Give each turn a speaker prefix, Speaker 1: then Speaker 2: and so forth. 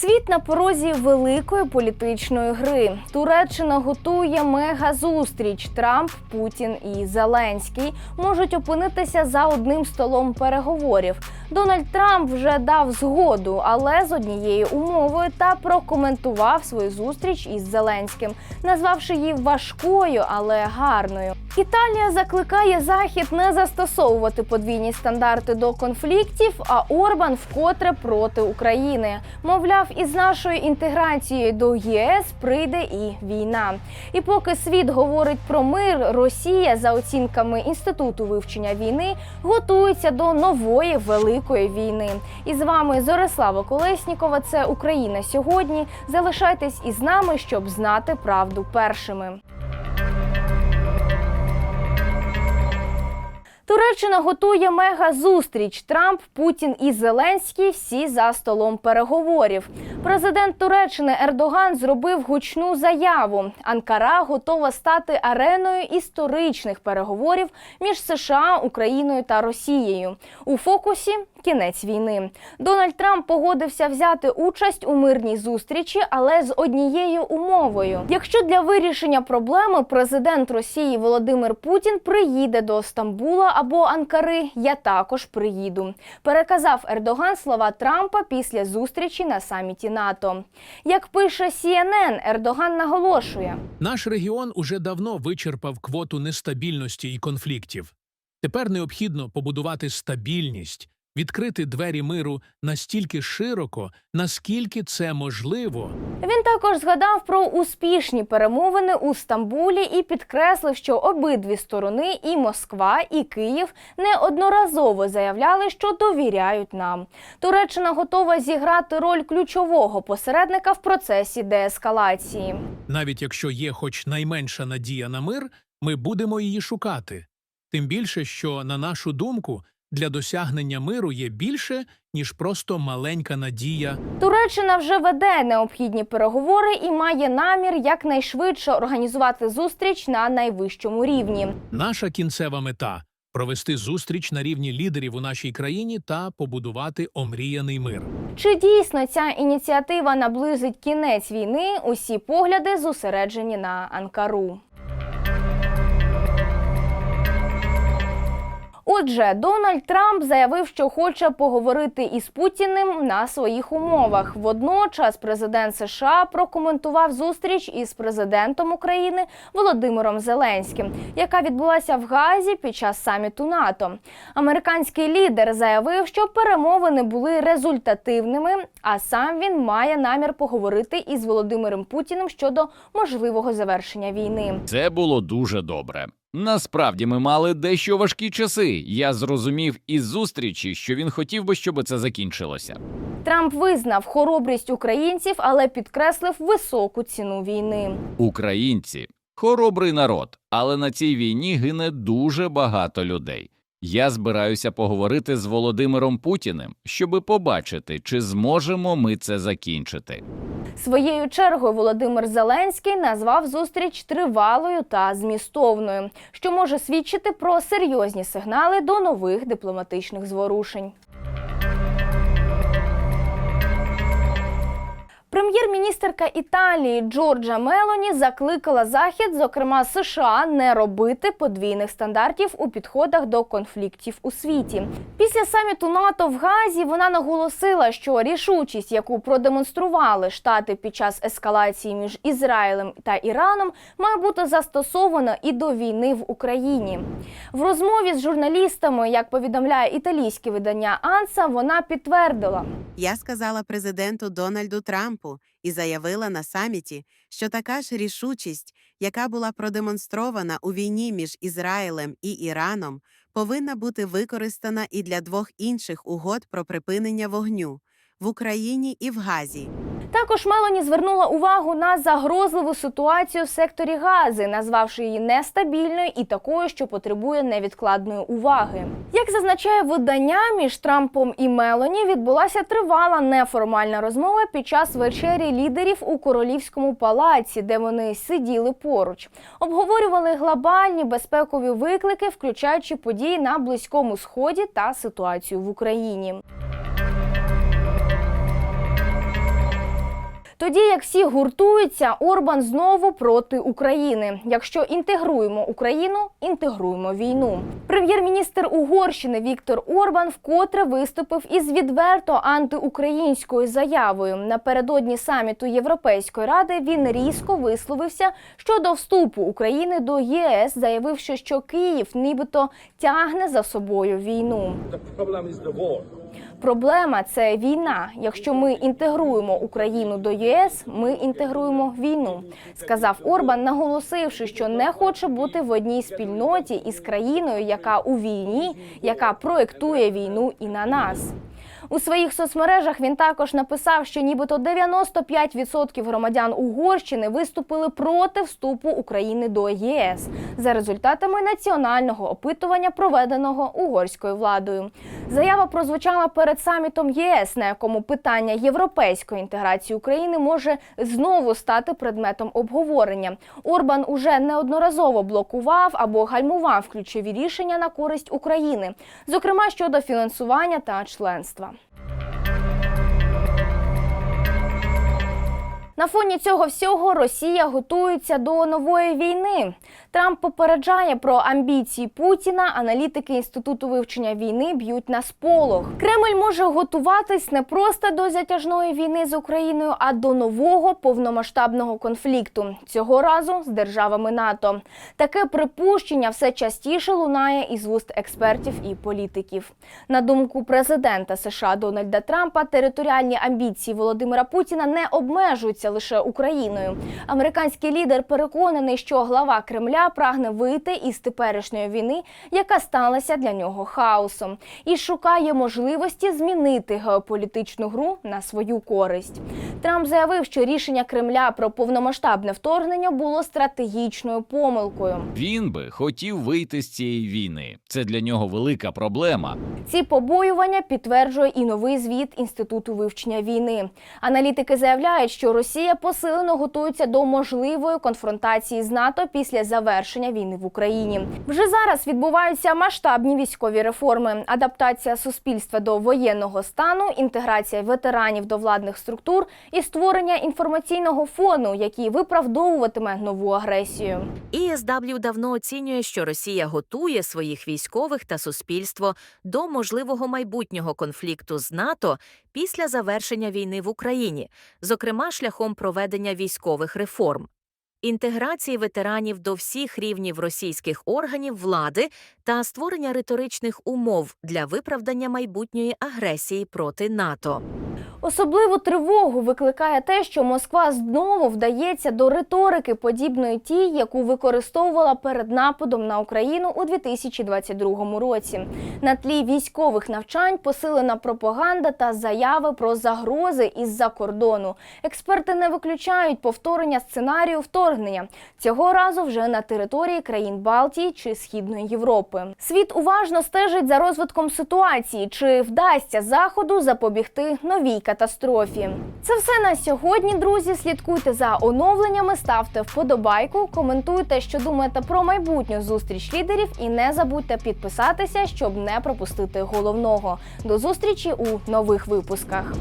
Speaker 1: Світ на порозі великої політичної гри. Туреччина готує мега-зустріч. Трамп, Путін і Зеленський можуть опинитися за одним столом переговорів. Дональд Трамп вже дав згоду, але з однією умовою та прокоментував свою зустріч із Зеленським, назвавши її важкою, але гарною. Італія закликає Захід не застосовувати подвійні стандарти до конфліктів, а Орбан вкотре проти України. Мовляв, із нашою інтеграцією до ЄС прийде і війна. І поки світ говорить про мир, Росія, за оцінками інституту вивчення війни, готується до нової великої війни. І з вами Зорислава Колеснікова. Це Україна сьогодні. Залишайтесь із нами, щоб знати правду першими. Туреччина готує мега-зустріч. Трамп, Путін і Зеленський всі за столом переговорів. Президент Туреччини Ердоган зробив гучну заяву. Анкара готова стати ареною історичних переговорів між США, Україною та Росією. У фокусі кінець війни. Дональд Трамп погодився взяти участь у мирній зустрічі, але з однією умовою: якщо для вирішення проблеми президент Росії Володимир Путін приїде до Стамбула або Анкари, я також приїду. Переказав Ердоган слова Трампа після зустрічі на саміті НАТО. Як пише CNN, Ердоган наголошує.
Speaker 2: Наш регіон уже давно вичерпав квоту нестабільності і конфліктів. Тепер необхідно побудувати стабільність, відкрити двері миру настільки широко, наскільки це можливо.
Speaker 1: Він також згадав про успішні перемовини у Стамбулі і підкреслив, що обидві сторони, і Москва, і Київ, неодноразово заявляли, що довіряють нам. Туреччина готова зіграти роль ключового посередника в процесі деескалації.
Speaker 2: Навіть якщо є хоч найменша надія на мир, ми будемо її шукати. Тим більше, що, на нашу думку, для досягнення миру є більше, ніж просто маленька надія
Speaker 1: Туреччина вже веде необхідні переговори і має намір якнайшвидше організувати зустріч на найвищому рівні.
Speaker 2: Наша кінцева мета провести зустріч на рівні лідерів у нашій країні та побудувати омріяний мир.
Speaker 1: Чи дійсно ця ініціатива наблизить кінець війни? Усі погляди зосереджені на Анкару. Отже, Дональд Трамп заявив, що хоче поговорити із Путіним на своїх умовах. Водночас президент США прокоментував зустріч із президентом України Володимиром Зеленським, яка відбулася в Газі під час саміту НАТО. Американський лідер заявив, що перемовини були результативними, а сам він має намір поговорити із Володимиром Путіним щодо можливого завершення війни.
Speaker 3: Це було дуже добре. Насправді ми мали дещо важкі часи. Я зрозумів із зустрічі, що він хотів би, щоб це закінчилося.
Speaker 1: Трамп визнав хоробрість українців, але підкреслив високу ціну війни.
Speaker 3: Українці хоробрий народ, але на цій війні гине дуже багато людей. Я збираюся поговорити з Володимиром Путіним, щоби побачити, чи зможемо ми це закінчити.
Speaker 1: Своєю чергою Володимир Зеленський назвав зустріч тривалою та змістовною, що може свідчити про серйозні сигнали до нових дипломатичних зворушень. Прем'єр-міністерка Італії Джорджа Мелоні закликала Захід, зокрема США, не робити подвійних стандартів у підходах до конфліктів у світі. Після саміту НАТО в Газі вона наголосила, що рішучість, яку продемонстрували штати під час ескалації між Ізраїлем та Іраном, має бути застосована і до війни в Україні. В розмові з журналістами, як повідомляє італійське видання Анса, вона підтвердила.
Speaker 4: Я сказала президенту Дональду Трампу і заявила на саміті, що така ж рішучість, яка була продемонстрована у війні між Ізраїлем і Іраном, повинна бути використана і для двох інших угод про припинення вогню в Україні і в Газі.
Speaker 1: Також Мелоні звернула увагу на загрозливу ситуацію в секторі Гази, назвавши її нестабільною і такою, що потребує невідкладної уваги. Як зазначає видання, між Трампом і Мелоні відбулася тривала неформальна розмова під час вечері лідерів у королівському палаці, де вони сиділи поруч. Обговорювали глобальні безпекові виклики, включаючи події на близькому сході та ситуацію в Україні. Тоді як всі гуртуються, Орбан знову проти України. Якщо інтегруємо Україну, інтегруємо війну. Прем'єр-міністр Угорщини Віктор Орбан вкотре виступив із відверто антиукраїнською заявою. Напередодні саміту Європейської ради він різко висловився щодо вступу України до ЄС, заявивши, що Київ нібито тягне за собою війну. Проблема це війна. Якщо ми інтегруємо Україну до ЄС, ми інтегруємо війну, сказав Орбан, наголосивши, що не хоче бути в одній спільноті із країною, яка у війні, яка проектує війну і на нас. У своїх соцмережах він також написав, що нібито 95% громадян Угорщини виступили проти вступу України до ЄС за результатами національного опитування, проведеного угорською владою. Заява прозвучала перед самітом ЄС, на якому питання європейської інтеграції України може знову стати предметом обговорення. Орбан уже неодноразово блокував або гальмував ключові рішення на користь України, зокрема щодо фінансування та членства. На фоні цього всього Росія готується до нової війни. Трамп попереджає про амбіції Путіна. Аналітики інституту вивчення війни б'ють на сполох. Кремль може готуватись не просто до затяжної війни з Україною, а до нового повномасштабного конфлікту. Цього разу з державами НАТО. Таке припущення все частіше лунає із вуст експертів і політиків. На думку президента США Дональда Трампа, територіальні амбіції Володимира Путіна не обмежуються лише Україною. Американський лідер переконаний, що глава Кремля прагне вийти із теперішньої війни, яка сталася для нього хаосом, і шукає можливості змінити геополітичну гру на свою користь. Трамп заявив, що рішення Кремля про повномасштабне вторгнення було стратегічною помилкою.
Speaker 3: Він би хотів вийти з цієї війни. Це для нього велика проблема.
Speaker 1: Ці побоювання підтверджує і новий звіт Інституту вивчення війни. Аналітики заявляють, що Росія посилено готується до можливої конфронтації з НАТО після завершення війни в Україні. Вже зараз відбуваються масштабні військові реформи, адаптація суспільства до воєнного стану, інтеграція ветеранів до владних структур і створення інформаційного фону, який виправдовуватиме нову агресію.
Speaker 5: ESW давно оцінює, що Росія готує своїх військових та суспільство до можливого майбутнього конфлікту з НАТО після завершення війни в Україні, зокрема шляхом проведення військових реформ. Інтеграції ветеранів до всіх рівнів російських органів влади та створення риторичних умов для виправдання майбутньої агресії проти НАТО.
Speaker 1: Особливу тривогу викликає те, що Москва знову вдається до риторики, подібної тій, яку використовувала перед нападом на Україну у 2022 році. На тлі військових навчань посилена пропаганда та заяви про загрози із-за кордону. Експерти не виключають повторення сценарію вторгнення цього разу вже на території країн Балтії чи Східної Європи. Світ уважно стежить за розвитком ситуації, чи вдасться заходу запобігти новій катастрофі. Це все на сьогодні, друзі. Слідкуйте за оновленнями, ставте вподобайку, коментуйте, що думаєте про майбутню зустріч лідерів, і не забудьте підписатися, щоб не пропустити головного. До зустрічі у нових випусках.